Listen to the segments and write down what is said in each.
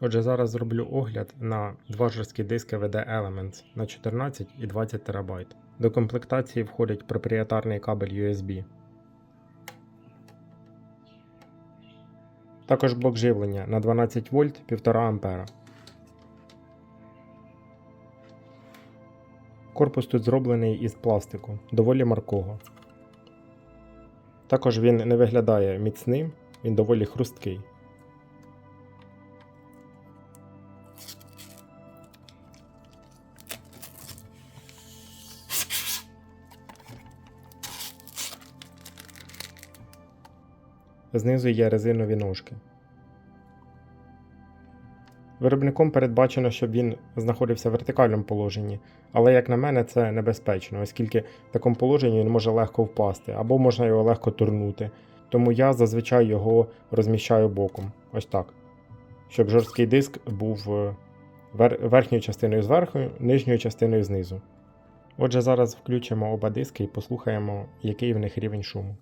Отже, зараз зроблю огляд на два жорсткі диски VD Elements на 14 і 20 ТБ. До комплектації входить проприєтарний кабель USB. Також блок живлення на 12 вольт 1,5 А. Корпус тут зроблений із пластику, доволі маркого. Також він не виглядає міцним, він доволі хрусткий. Знизу є резинові ножки. Виробником передбачено, щоб він знаходився в вертикальному положенні, але, як на мене, це небезпечно, оскільки в такому положенні він може легко впасти або можна його легко турнути. Тому я зазвичай його розміщаю боком. Ось так. Щоб жорсткий диск був е, вер- верхньою частиною зверху, нижньою частиною знизу. Отже, зараз включимо оба диски і послухаємо, який в них рівень шуму.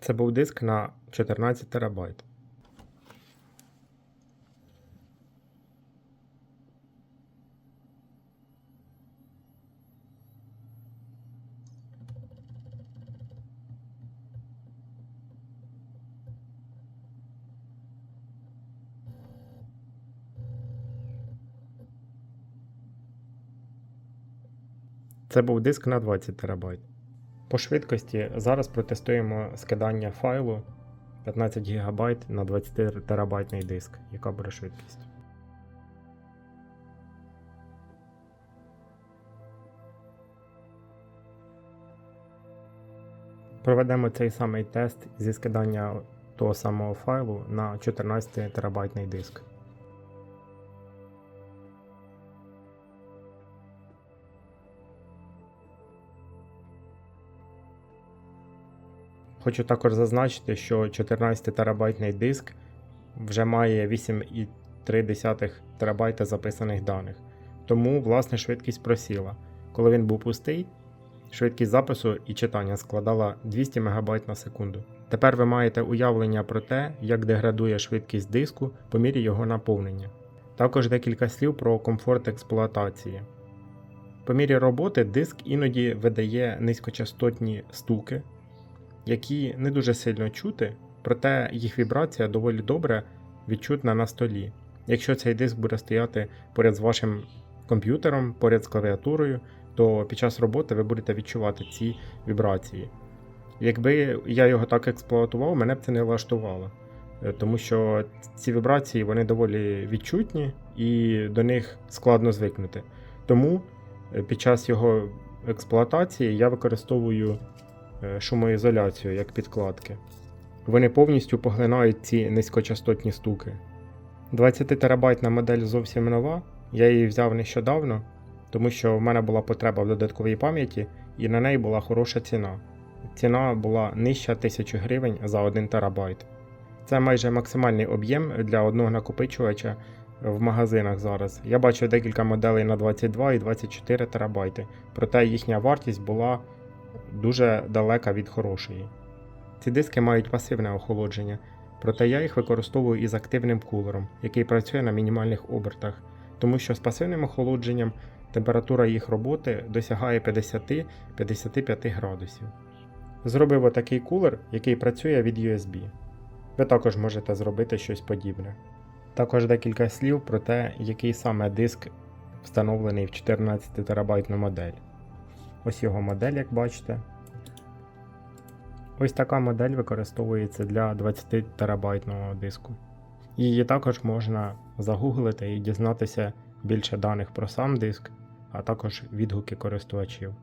Це був диск на 14 терабайт. Це був диск на 20 терабайт. По швидкості зараз протестуємо скидання файлу 15 ГБ на 20 терабайтний диск. Яка буде швидкість? Проведемо цей самий тест зі скидання того самого файлу на 14 терабайтний диск. Хочу також зазначити, що 14 терабайтний диск вже має 8,3 терабайта записаних даних. Тому власне швидкість просіла. Коли він був пустий, швидкість запису і читання складала 200 МБ на секунду. Тепер ви маєте уявлення про те, як деградує швидкість диску по мірі його наповнення. Також декілька слів про комфорт експлуатації. По мірі роботи диск іноді видає низькочастотні стуки, які не дуже сильно чути, проте їх вібрація доволі добре відчутна на столі. Якщо цей диск буде стояти поряд з вашим комп'ютером, поряд з клавіатурою, то під час роботи ви будете відчувати ці вібрації. Якби я його так експлуатував, мене б це не влаштувало. Е, Тому що ці вібрації вони доволі відчутні і до них складно звикнути. Тому е, під час його експлуатації я використовую шумоізоляцію як підкладки. Вони повністю поглинають ці низькочастотні стуки. 20 терабайтна модель зовсім нова, я її взяв нещодавно, тому що в мене була потреба в додатковій пам'яті і на неї була хороша ціна. Ціна була нижча 1000 гривень за 1 терабайт. Це майже максимальний об'єм для одного накопичувача в магазинах зараз. Я бачив декілька моделей на 22 і 24 терабайти, проте їхня вартість була дуже далека від хорошої. Ці диски мають пасивне охолодження, проте я їх використовую із активним кулером, який працює на мінімальних обертах, тому що з пасивним охолодженням температура їх роботи досягає 50-55 градусів. Зробив отакий кулер, який працює від USB. Ви також можете зробити щось подібне. Також декілька слів про те, який саме диск встановлений в 14 терабайтну модель. Ось його модель, як бачите. Ось така модель використовується для 20 терабайтного диску. Її також можна загуглити і дізнатися більше даних про сам диск, а також відгуки користувачів.